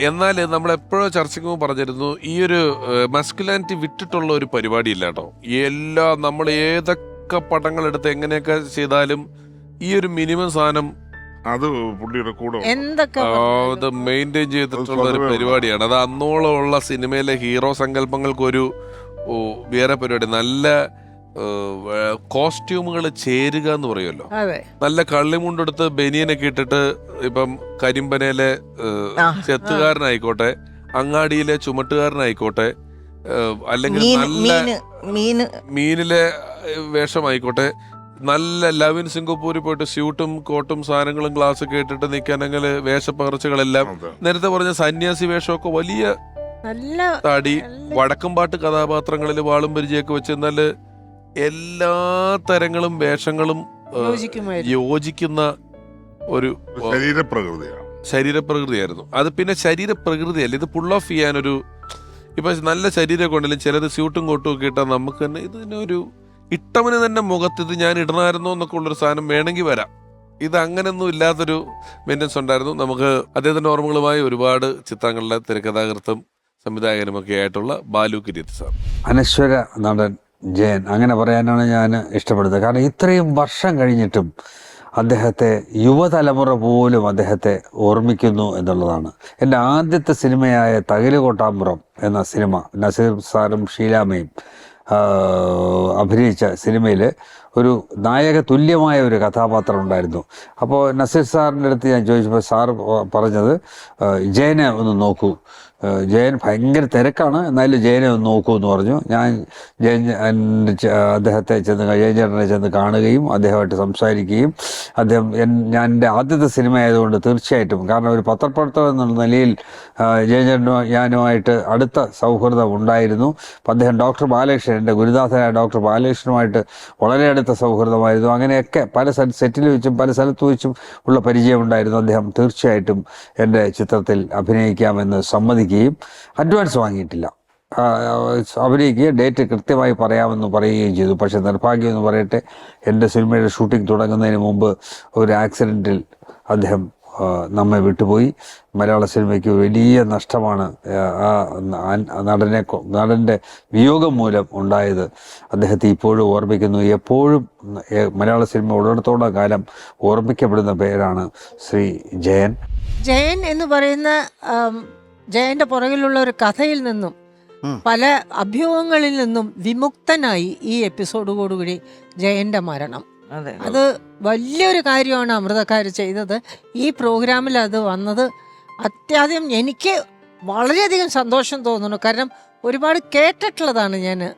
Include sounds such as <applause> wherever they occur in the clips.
എന്നാൽ നമ്മൾ എപ്പോഴും ചർച്ചയ്ക്ക് മുമ്പ് പറഞ്ഞിരുന്നു ഈ ഒരു മസ്കുലാനിറ്റി വിട്ടിട്ടുള്ള ഒരു പരിപാടി ഇല്ല കേട്ടോ എല്ലാ നമ്മൾ ഏതൊക്കെ പടങ്ങൾ എടുത്ത് എങ്ങനെയൊക്കെ ചെയ്താലും ഈ ഒരു മിനിമം സാധനം അത് പുള്ളിയുടെ കൂടെ അത്. മെയിന്റെയിൻ ചെയ്തിട്ടുള്ള ഒരു പരിപാടിയാണ്. അത് അന്നോളം ഉള്ള സിനിമയിലെ ഹീറോ സങ്കല്പങ്ങൾക്കൊരു ഒരു വേറെ പരിപാടി. നല്ല കോസ്റ്റ്യൂമുകൾ ചേരുക എന്ന് പറയുമല്ലോ. നല്ല നല്ല കള്ളിമുണ്ടെടുത്ത് ബനിയനൊക്കെ ഇട്ടിട്ട് ഇപ്പം കരിമ്പനയിലെ ചെത്തുകാരനായിക്കോട്ടെ അങ്ങാടിയിലെ ചുമട്ടുകാരനായിക്കോട്ടെ അല്ലെങ്കിൽ നല്ല മീന് മീന് മീനിലെ വേഷമായിക്കോട്ടെ നല്ല ലവിൻ സിംഗപ്പൂരിൽ പോയിട്ട് സ്യൂട്ടും കോട്ടും സാധനങ്ങളും ഗ്ലാസ് ഒക്കെ ഇട്ടിട്ട് നിൽക്കാനെങ്കിൽ വേഷപ്പകർച്ചകളെല്ലാം. നേരത്തെ പറഞ്ഞ സന്യാസി വേഷമൊക്കെ വലിയ നല്ല തടി നല്ല- വടക്കംപാട്ട് കഥാപാത്രങ്ങളിൽ വാളും പരിചയമൊക്കെ വെച്ച് എന്നാൽ എല്ലാ തരങ്ങളും വേഷങ്ങളും ഏഹ്, യോജിക്കുമായിരുന്നു. യോജിക്കുന്ന ഒരു ശരീരപ്രകൃതിയാണ്. ശരീരപ്രകൃതിയായിരുന്നു. അത് പിന്നെ ശരീരപ്രകൃതിയല്ല. ഇത് പുൾ ഓഫ് ചെയ്യാൻ ഒരു ഇപ്പൊ നല്ല ശരീരമൊക്കെ ഉണ്ടെങ്കിലും ചിലത് സ്യൂട്ടും കോട്ടും ഒക്കെ ഇട്ടാൽ നമുക്ക് തന്നെ ഇതിന് ഒരു ഇട്ടവന് തന്നെ മുഖത്ത് ഇത് ഞാൻ ഇടണമായിരുന്നോ എന്നൊക്കെ ഉള്ളൊരു സാധനം വേണമെങ്കിൽ വരാം. ഇത് അങ്ങനെയൊന്നും ഇല്ലാത്തൊരു മെയിന്റനൻസ് ഉണ്ടായിരുന്നു. നമുക്ക് അദ്ദേഹത്തിന്റെ ഓർമ്മകളുമായി ഒരുപാട് ചിത്രങ്ങളുടെ തിരക്കഥാകൃത്തും സംവിധായകനും ഒക്കെ ആയിട്ടുള്ള ബാലു കിരീത് സാർ. അനശ്വര നടൻ ജയൻ അങ്ങനെ പറയാനാണ് ഞാൻ ഇഷ്ടപ്പെടുന്നത്. കാരണം ഇത്രയും വർഷം കഴിഞ്ഞിട്ടും അദ്ദേഹത്തെ യുവതലമുറ പോലും അദ്ദേഹത്തെ ഓർമ്മിക്കുന്നു എന്നുള്ളതാണ്. എന്റെ ആദ്യത്തെ സിനിമയായ തകിൽ കോട്ടാമ്പുറം എന്ന സിനിമ നസീർ സാറും ഷീലാമയും അഭിനയിച്ച സിനിമയിൽ ഒരു നായക തുല്യമായ ഒരു കഥാപാത്രം ഉണ്ടായിരുന്നു. അപ്പോൾ നസീർ സാറിന്റെ അടുത്ത് ഞാൻ ചോദിച്ചപ്പോൾ സാർ പറഞ്ഞത് ജയനെ ഒന്ന് നോക്കൂ. ജയൻ ഭയങ്കര തിരക്കാണ്. എന്നാലും ജയനെ ഒന്ന് നോക്കൂ എന്ന് പറഞ്ഞു. ഞാൻ ജയൻ അദ്ദേഹത്തെ ചെന്ന് ജയൻ ചേട്ടനെ ചെന്ന് കാണുകയും അദ്ദേഹമായിട്ട് സംസാരിക്കുകയും അദ്ദേഹം ഞാൻ എന്റെ ആദ്യത്തെ സിനിമ ആയതുകൊണ്ട് തീർച്ചയായിട്ടും. കാരണം ഒരു പത്രപ്രവർത്തകൻ എന്നുള്ള നിലയിൽ ജയൻ ഞാനുമായിട്ട് അടുത്ത സൗഹൃദം ഉണ്ടായിരുന്നു. അദ്ദേഹം ഡോക്ടർ ബാലകൃഷ്ണൻ എന്റെ ഗുരുദാസനായ ഡോക്ടർ ബാലകൃഷ്ണനുമായിട്ട് വളരെ അടുത്ത സൗഹൃദമായിരുന്നു. അങ്ങനെയൊക്കെ പല സെറ്റിൽ വെച്ചും പല സ്ഥലത്ത് വെച്ചും ഉള്ള പരിചയമുണ്ടായിരുന്നു. അദ്ദേഹം തീർച്ചയായിട്ടും എന്റെ ചിത്രത്തിൽ അഭിനയിക്കാമെന്ന് സമ്മതിക്കുകയും അഡ്വാൻസ് വാങ്ങിയിട്ടില്ല. അവരേക്ക് ഡേറ്റ് കൃത്യമായി പറയാമെന്ന് പറയുകയും ചെയ്തു. പക്ഷേ നിർഭാഗ്യം എന്ന് പറയട്ടെ എന്റെ സിനിമയുടെ ഷൂട്ടിംഗ് തുടങ്ങുന്നതിന് മുമ്പ് ഒരു ആക്സിഡന്റിൽ അദ്ദേഹം നമ്മെ വിട്ടുപോയി. മലയാള സിനിമയ്ക്ക് വലിയ നഷ്ടമാണ് ആ, നടനെ നടന്റെ വിയോഗം മൂലം ഉണ്ടായത്. അദ്ദേഹത്തെ ഇപ്പോഴും ഓർമ്മിക്കുന്നു. എപ്പോഴും മലയാള സിനിമ ഉള്ളിടത്തോളം കാലം ഓർമ്മിക്കപ്പെടുന്ന പേരാണ് ശ്രീ ജയൻ. ജയൻ എന്ന് പറയുന്ന ജയന്റെ പുറകിലുള്ള ഒരു കഥയിൽ നിന്നും പല അഭ്യൂഹങ്ങളിൽ നിന്നും വിമുക്തനായി ഈ എപ്പിസോഡോടുകൂടി ജയന്റെ മരണം. അതെ. അത് വലിയൊരു കാര്യമാണ് അമൃതക്കാർ ചെയ്തത്. ഈ പ്രോഗ്രാമിൽ അത് വന്നത് അത്യാദ്യം എനിക്ക് വളരെയധികം സന്തോഷം തോന്നുന്നു. കാരണം ഒരുപാട് കേട്ടിട്ടുള്ളതാണ് ഞാൻ.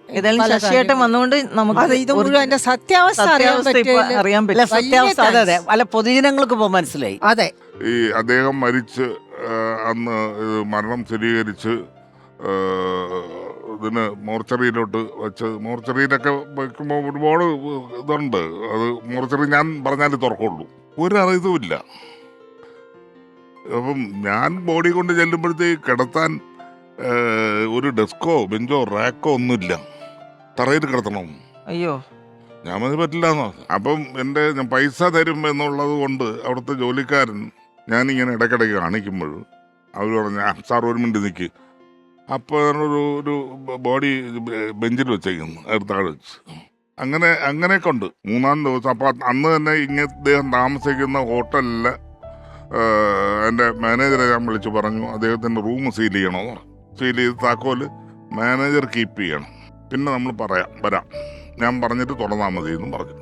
ശശിയേട്ടൻ വന്നുകൊണ്ട് നമുക്ക് ഇത് മുഴുവൻ അതിന്റെ സത്യാവസ്ഥ അറിയാൻ പറ്റില്ല സത്യാവസ്ഥ അതെ അതെ. അല്ല പൊതുജനങ്ങൾക്ക് പോകാൻ മനസ്സിലായി. അതെ. ഈ അദ്ദേഹം മരിച്ച് അന്ന് മരണം സ്ഥിരീകരിച്ച് ഇതിന് മോർച്ചറിയിലോട്ട് വെച്ച് മോർച്ചറിയിലൊക്കെ വെക്കുമ്പോൾ ഒരുപാട് ഇതുണ്ട്. അത് മോർച്ചറി ഞാൻ പറഞ്ഞാലേ തുറക്കുള്ളൂ. ഒരു അറിയതുമില്ല അപ്പം ഞാൻ ബോഡി കൊണ്ട് ചെല്ലുമ്പോഴത്തേക്ക് കിടത്താൻ ഒരു ഡെസ്കോ ബെഞ്ചോ റാക്കോ ഒന്നുമില്ല. തറയിൽ കിടത്തണം. അയ്യോ. ഞാൻ മതി പറ്റില്ല എന്നോ അപ്പം എന്റെ ഞാൻ പൈസ തരും എന്നുള്ളത് കൊണ്ട് അവിടുത്തെ ജോലിക്കാരൻ ഞാനിങ്ങനെ ഇടയ്ക്കിടയ്ക്ക് കാണിക്കുമ്പോൾ അവർ പറഞ്ഞു "ആ, സാർ ഒരു മിനിറ്റ് നിൽക്ക് അപ്പോൾ ഒരു ഒരു ബോഡി ബെഞ്ചിൽ വെച്ചേക്കുന്നു അടുത്താഴ് വെച്ച്. അങ്ങനെ അങ്ങനെയൊക്കെ ഉണ്ട്. മൂന്നാം ദിവസം അപ്പോൾ അന്ന് തന്നെ ഇങ്ങനെ അദ്ദേഹം താമസിക്കുന്ന ഹോട്ടലിലെ എന്റെ മാനേജറെ ഞാൻ വിളിച്ച് പറഞ്ഞു അദ്ദേഹത്തിന്റെ റൂം സീൽ ചെയ്യണമെന്ന് പറഞ്ഞു സീൽ ചെയ്ത് താക്കോൽ മാനേജർ കീപ്പ് ചെയ്യണം. പിന്നെ നമ്മൾ പറയാം വരാം. ഞാൻ പറഞ്ഞിട്ട് തുറന്നാൽ മതി എന്നും പറഞ്ഞു.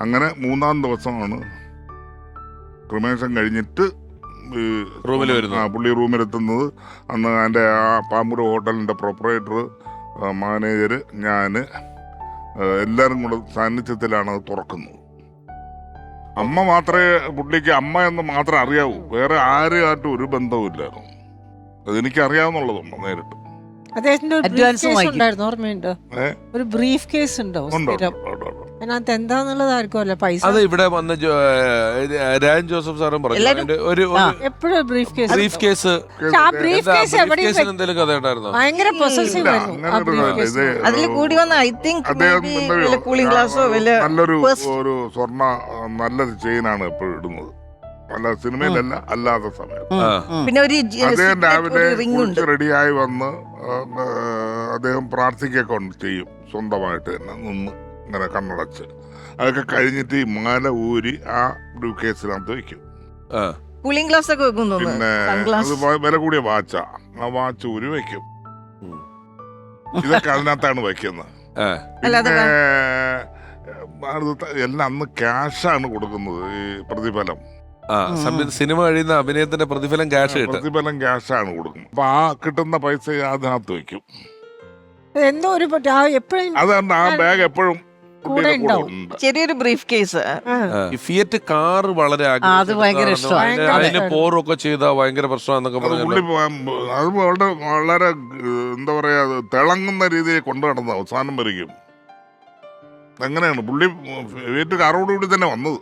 അങ്ങനെ മൂന്നാം ദിവസമാണ് ക്രിമേഷൻ കഴിഞ്ഞിട്ട് റൂമിൽ വരുന്നത്. ആ പുള്ളി റൂമിലെത്തുന്നത്. അന്ന് എന്റെ ആ പാമ്പൂർ ഹോട്ടലിന്റെ പ്രൊപ്പറേറ്റർ മാനേജർ ഞാൻ എല്ലാവരും കൂടെ സാന്നിധ്യത്തിലാണ് അത് തുറക്കുന്നത്. അമ്മ മാത്രമേ പുള്ളിക്ക് അമ്മ എന്ന് മാത്രമേ അറിയാവൂ. വേറെ ആരുമായിട്ടും ഒരു ബന്ധവും ഇല്ലായിരുന്നു. അതെനിക്കറിയാവുന്നുള്ളതുണ്ടോ നേരിട്ട്. അദ്ദേഹത്തിന്റെ ഒരു Advance വാങ്ങിക്കും. ഉണ്ടായിരുന്നു ഓർമ്മയുണ്ടോ ഏ? ഒരു ബ്രീഫ് കേസ് ഉണ്ടോ ഉണ്ടോ സ്ഥിരം ഉണ്ട്, ഉണ്ട്, ഉണ്ട്. അതിനകത്ത് എന്താന്നുള്ളത് ആർക്കും അല്ല പൈസ അത് ഇവിടെ വന്ന ജോ- ഏഹ് രാജൻ ജോസഫ് സാറും പറഞ്ഞു എല്ലാരും- അതിന്റെ ഒരു. എപ്പോഴും ബ്രീഫ് കേസ് ബ്രീഫ് കേസ് പക്ഷെ ആ ബ്രീഫ് കേസ് എവിടെയും കേസിന് എന്തെങ്കിലും കഥ ഉണ്ടായിരുന്നോ ഭയങ്കര പൊസസീവ് ഇല്ല, ആയിരുന്നു അങ്ങനെ ഒരു ബ്രീഫ് ഇതല്ല. കേസ് ഇത് അതിൽ കൂടി വന്ന ഐ തിങ്ക് അദ്ദേഹം എന്താ വല്ല കൂളിംഗ് ഗ്ലാസോ വല്ല നല്ലൊരു ഒരു സ്വർണ നല്ലൊരു ചെയിനാണ് എപ്പോഴും ഇടുന്നത് അല്ല സിനിമയിലല്ല അല്ലാത്ത സമയം. ഉം, പിന്നെ ഒരു അദ്ദേഹം രാവിലെ റിംഗ് ഉണ്ട്. കുളിച്ച് റെഡിയായി വന്ന് അദ്ദേഹം പ്രാർത്ഥിക്കൊക്കെ ചെയ്യും സ്വന്തമായിട്ട് തന്നെ നിന്ന് ഇങ്ങനെ കണ്ണടച്ച്. അതൊക്കെ കഴിഞ്ഞിട്ട് ഈ മാല ഊരി ആ ഒരു കേസിനകത്ത് വെക്കും. ആ. കൂളിംഗ് ഗ്ലാസ് ഒക്കെ വെക്കും പിന്നെ അത് വില കൂടിയ വാച്ച. ആ വാച്ച് ഊരി വെക്കും. ഇതൊക്കെ അതിനകത്താണ് വെക്കുന്നത്. അല്ലാതെ പിന്നെ എല്ലാം അന്ന് ക്യാഷാണ് കൊടുക്കുന്നത് ഈ പ്രതിഫലം. ആ സംവിധ സിനിമ കഴിയുന്ന അഭിനയത്തിന്റെ പ്രതിഫലം ക്യാഷ് കിട്ടും പ്രതിഫലം ക്യാഷാണ് കൊടുക്കുന്നത് അപ്പൊ ആ കിട്ടുന്ന പൈസ അതിനകത്ത് വെക്കും എന്തോ ഒരു പറ്റ- ആ എപ്പോഴും അതുകൊണ്ട് ആ ബാഗ് എപ്പോഴും കൂടെ പുള്ളിയുടെ കൂടെ ഉണ്ടാവും. ഉണ്ട് ചെറിയൊരു ബ്രീഫ് കേസ്. ഈ ഫിയറ്റ് കാർ വളരെ ആ, അത് ഭയങ്കര ആഗ്രഹിച്ചിരുന്നതാണ്. ഇഷ്ടമാണ്. അതിന് ഭയങ്കര അതിന് ഇഷ്ടമാണ്. പോറൊക്കെ ചെയ്താ ഭയങ്കര പ്രശ്നമാണെന്നൊക്കെ അത് പുള്ളി പറഞ്ഞു അത് വളരെ വളരെ ഏഹ്, എന്താ പറയാ അത് തിളങ്ങുന്ന രീതിയിൽ കൊണ്ടു നടന്നത് അവസാനം വരികയും അങ്ങനെയാണ് പുള്ളി ഫിയറ്റ് കാറോടുകൂടി തന്നെ വന്നത്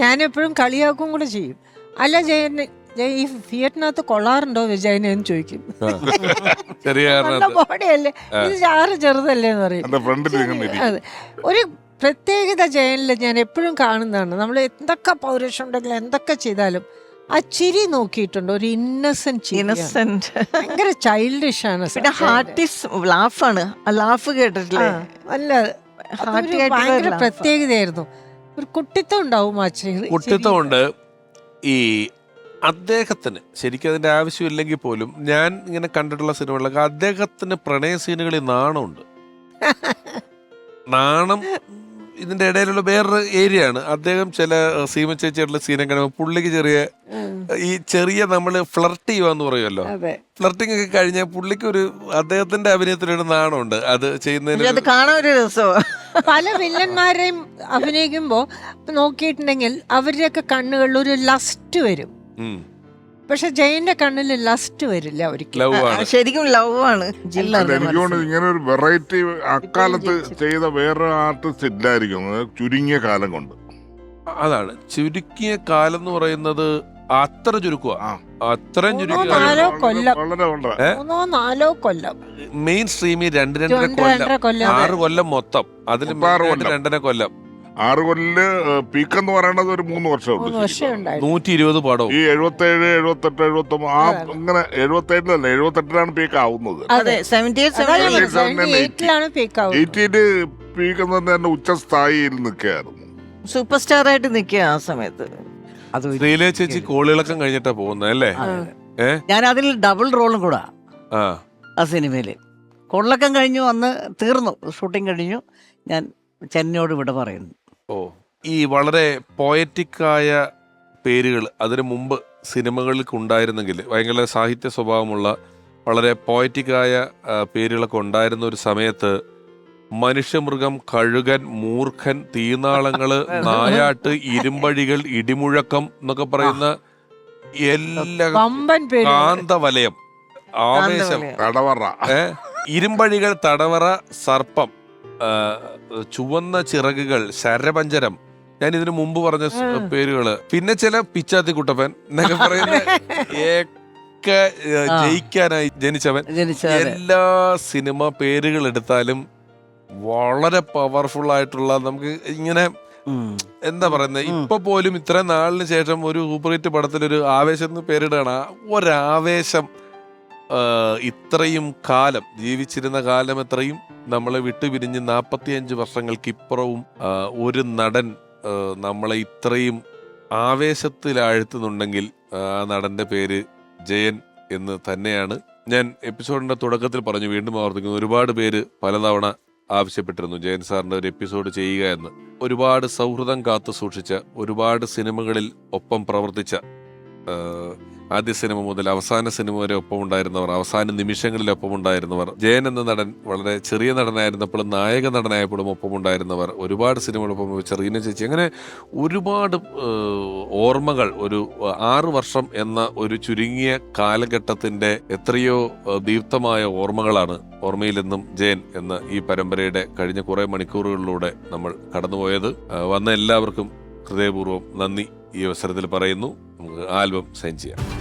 ഞാൻ എപ്പോഴും കളിയാക്കും കൂടെ ചെയ്യും. അല്ല ജയന് ജയ ഈ തിയേറ്ററിനകത്ത് കൊള്ളാറുണ്ടോ വിജയനെ എന്ന് ചോദിക്കും. ചെറിയ ബോഡിയല്ലേ? ഇത് ചാറ് ചെറുതല്ലേ എന്ന് പറയും. അതെ. ഒരു പ്രത്യേകത ജയനിൽ ഞാൻ എപ്പോഴും കാണുന്നതാണ്. നമ്മൾ എന്തൊക്കെ പൗരുഷം ഉണ്ടെങ്കിലും എന്തൊക്കെ ചെയ്താലും ആ ചിരി നോക്കിയിട്ടുണ്ട്. ഒരു ഇന്നസെന്റ് ഭയങ്കര ചൈൽഡിഷ് ആണ് പിന്നെ ഹാർട്ടിസ് ലാഫാണ് ആ ലാഫ് കേട്ടിട്ടില്ലേ? അല്ല ഭയങ്കര പ്രത്യേകതയായിരുന്നു. ഒരു കുട്ടിത്തം ഉണ്ടാവും ചിരി കുട്ടിത്തമുണ്ട്. ഈ അദ്ദേഹത്തിന് ശരിക്കും അതിന്റെ ആവശ്യമില്ലെങ്കിൽ പോലും ഞാൻ ഇങ്ങനെ കണ്ടിട്ടുള്ള സിനിമകളിലൊക്കെ അദ്ദേഹത്തിന് പ്രണയ സീനുകളിൽ നാണമുണ്ട്. നാണം ഇതിന്റെ ഇടയിലുള്ള വേറൊരു ഏരിയ ആണ് അദ്ദേഹം ചില സീമ ചേച്ചിയായിട്ടുള്ള സീനൊക്കെ കാണുമ്പോൾ പുള്ളിക്ക് ചെറിയ ഈ ചെറിയ നമ്മൾ ഫ്ലർട്ട് ചെയ്യുവാന്ന് പറയുമല്ലോ. ഫ്ലർട്ടിംഗ് ഒക്കെ കഴിഞ്ഞാൽ പുള്ളിക്ക് ഒരു അദ്ദേഹത്തിന്റെ അഭിനയത്തിലൊരു നാണമുണ്ട്. അത് ചെയ്യുന്നതിന് കാണാൻ ഒരു രസമാണ് പല വില്ലന്മാരെയും അഭിനയിക്കുമ്പോൾ നോക്കിയിട്ടുണ്ടെങ്കിൽ അവരുടെയൊക്കെ കണ്ണുകളിൽ ഒരു ലസ്റ്റ് വരും. പക്ഷെ ജയന്റെ കണ്ണിൽ ലസ്റ്റ് വരില്ല ഒരിക്കലും. ശരിക്കും ലവ് ആണ്. ജില്ല എനിക്ക് തോന്നുന്നു ഇങ്ങനെ ഒരു വെറൈറ്റി അക്കാലത്ത് ചെയ്ത വേറെ ആർട്ടിസ്റ്റ് ഇല്ലായിരിക്കും. ചുരുങ്ങിയ കാലം കൊണ്ട്. അതാണ്. ചുരുക്കിയ കാലം എന്ന് പറയുന്നത് അത്ര ചുരുക്കുക ആ. അത്രയും മൂന്നോ നാലോ കൊല്ലം. വളരെ വളരെ മൂന്നോ നാലോ കൊല്ലം. മെയിൻ സ്ട്രീമിൽ രണ്ട് രണ്ടര രണ്ട് കൊല്ലം. രണ്ടര കൊല്ലം. ആറ് കൊല്ലം മൊത്തം. അതിൽ മെയിനായിട്ട് കൊല്ലം. രണ്ടര കൊല്ലം. ആറ് കൊല്ലിൽ പീക്ക് എന്ന് പറയുന്നത് ഒരു മൂന്ന് വർഷം മൂന്ന് വർഷം ഉണ്ടായിരുന്നു നൂറ്റി ഇരുപത് പടവും. ഈ എഴുപത്തേഴ് എഴുപത്തെട്ട് എഴുപത്തി ഒമ്പത് ആ ഇങ്ങനെ എഴുപത്തേഴിലല്ല എഴുപത്തെട്ടിലാണ് പീക്ക് ആവുന്നത് അതെ സെവന്റി എയ്റ്റ് അതാണ് സെവന്റി സെവന്റി എയ്റ്റിലാണ് പീക്ക് ആവുന്നത് എയ്റ്റീന് പീക്ക് എന്ന് പറഞ്ഞാൽ തന്നെ ഉച്ചസ്ഥായിയിൽ നിൽക്കുകയായിരുന്നു. സൂപ്പർ സ്റ്റാർ ആയിട്ട് നിൽക്കുക ആ സമയത്ത്. അത് ശ്രീലേ ചേച്ചി കോളിളക്കം കഴിഞ്ഞിട്ടാ പോകുന്നത് അല്ലേ? ഞാൻ അതിൽ ഡബിൾ റോളും കൂടാ. ആ. സിനിമയിൽ. സിനിമയിൽ കൊള്ളക്കം കഴിഞ്ഞു അന്ന് തീർന്നു. ഷൂട്ടിംഗ് കഴിഞ്ഞു. ഞാൻ ചെന്നൈയോട് ഇവിടെ പറയുന്നു. ഓ. ഈ വളരെ പോയറ്റിക്കായ പേരുകൾ അതിനു മുമ്പ് സിനിമകൾക്ക് ഉണ്ടായിരുന്നെങ്കിൽ ഭയങ്കര സാഹിത്യ സ്വഭാവമുള്ള വളരെ പോയറ്റിക്കായ ആയ പേരുകളൊക്കെ ഉണ്ടായിരുന്ന ഒരു സമയത്ത് മനുഷ്യമൃഗം കഴുകൻ മൂർഖൻ തീനാളങ്ങൾ നായാട്ട് ഇരുമ്പഴികൾ ഇടിമുഴക്കം എന്നൊക്കെ പറയുന്ന എല്ലാ വമ്പൻ പേര് കാന്തവലയം ആവേശം. തടവറ. ഏ? ഇരുമ്പഴികൾ തടവറ സർപ്പം ആ, ചുവന്ന ചിറകുകൾ ശരപഞ്ചരം. ഞാൻ ഇതിനു മുമ്പ് പറഞ്ഞ സ് പേരുകൾ. പിന്നെ ചില പിച്ചാത്തി കുട്ടപ്പൻ എന്നൊക്കെ പറയുന്ന <laughs> ഏ, ജയിക്കാനായി ജനിച്ചവൻ. ജനിച്ച എല്ലാ സിനിമ പേരുകൾ എടുത്താലും വളരെ പവർഫുൾ ആയിട്ടുള്ള നമുക്ക് ഇങ്ങനെ എന്താ പറയുന്നത്. ഇപ്പൊ പോലും ഇത്ര നാളിന് ശേഷം ഒരു സൂപ്പർ ഹിറ്റ് പടത്തിൽ ഒരു ആവേശം എന്ന് പേരിടാണ് ഒരാവേശം ഇത്രയും കാലം ജീവിച്ചിരുന്ന കാലം എത്രയും നമ്മളെ വിട്ടുപിരിഞ്ഞ് നാൽപ്പത്തിയഞ്ച് വർഷങ്ങൾക്ക് ഇപ്പുറവും ഒരു നടൻ നമ്മളെ ഇത്രയും ആവേശത്തിലാഴ്ത്തുന്നുണ്ടെങ്കിൽ ആ നടന്റെ പേര് ജയൻ എന്ന് തന്നെയാണ്. ഞാൻ എപ്പിസോഡിന്റെ തുടക്കത്തിൽ പറഞ്ഞു വീണ്ടും ആവർത്തിക്കുന്നു. ഒരുപാട് പേര് പലതവണ ആവശ്യപ്പെട്ടിരുന്നു. ജയൻ സാറിന്റെ ഒരു എപ്പിസോഡ് ചെയ്യുക എന്ന്. ഒരുപാട് സൗഹൃദം കാത്തു സൂക്ഷിച്ച ഒരുപാട് സിനിമകളിൽ ഒപ്പം പ്രവർത്തിച്ച ആദ്യ സിനിമ മുതൽ അവസാന സിനിമ വരെ ഒപ്പം ഉണ്ടായിരുന്നവർ അവസാന നിമിഷങ്ങളിൽ ഒപ്പം ഉണ്ടായിരുന്നവർ ജയൻ എന്ന നടൻ വളരെ ചെറിയ നടനായിരുന്നപ്പോഴും നായക നടനായപ്പോഴും ഒപ്പം ഉണ്ടായിരുന്നവർ ഒരുപാട് സിനിമകളൊപ്പം റീന ചേച്ചി. അങ്ങനെ ഒരുപാട് ഓർമ്മകൾ ഒരു ആറു വർഷം എന്ന ഒരു ചുരുങ്ങിയ കാലഘട്ടത്തിന്റെ എത്രയോ ദീപ്തമായ ഓർമ്മകളാണ് ഓർമ്മയിൽ നിന്നും ജയൻ എന്ന ഈ പരമ്പരയുടെ കഴിഞ്ഞ കുറെ മണിക്കൂറുകളിലൂടെ നമ്മൾ കടന്നുപോയത്. വന്ന എല്ലാവർക്കും ഹൃദയപൂർവം നന്ദി ഈ അവസരത്തിൽ പറയുന്നു. നമുക്ക് ആൽബം സൈൻ ചെയ്യാം.